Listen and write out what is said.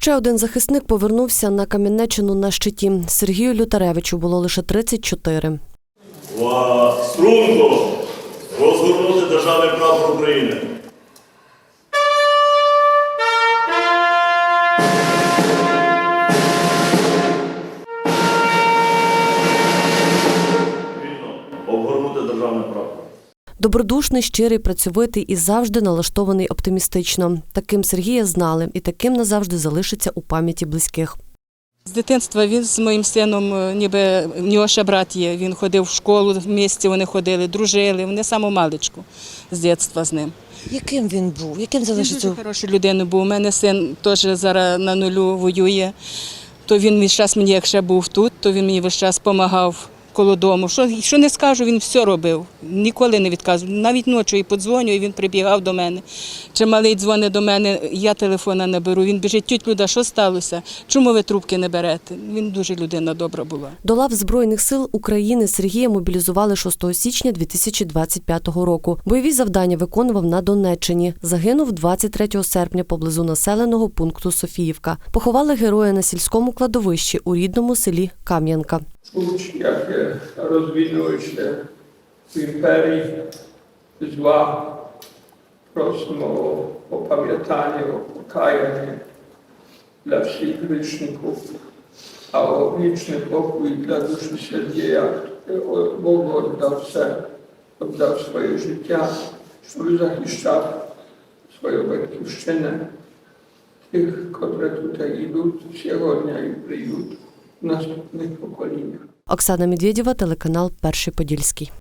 Ще один захисник повернувся на Кам'янеччину на щиті. Сергію Лютаревичу було лише 34. Увага! Струнко! Розгорнути державний прапор України. Обгорнути державний прапор. Добродушний, щирий, працьовитий і завжди налаштований оптимістично. Таким Сергія знали, і таким назавжди залишиться у пам'яті близьких. З дитинства він з моїм сином, е, ніби в нього ще брат є. Він ходив в школу в місті, вони ходили, дружили. Вони саму маличку з дитинства з ним. Яким він був? Яким Він дуже хорошою людиною був. У мене син теж зараз на нулю воює. То він весь час мені, як ще був тут, то він мені весь час допомагав коло дому. Що, що не скажу, він все робив. Ніколи не відказував. Навіть ночі подзвоню, і він прибігав до мене. Чи малий дзвонить до мене, я телефона не беру. Він біжить, тють Люда, що сталося? Чому ви трубки не берете? Він дуже людина добра була. До лав Збройних сил України Сергія мобілізували 6 січня 2025 року. Бойові завдання виконував на Донеччині. Загинув 23 серпня поблизу населеного пункту Софіївка. Поховали героя на сільському кладовищі у рідному селі Кам'янка. Czuć, jak rozwinęły się w imperii zła. Prosimy o opamiętanie, o pokajanie dla wszystkich grzeszników, a o wieczny pokój dla duszy Sergieja, który o- Bogu oddał se, oddał swoje życie, żeby zachiszczał swoją батьківщину, tych, które tutaj idą сьогодні і приють Наступних поколіннях. Оксана Медведєва, телеканал Перший Подільський.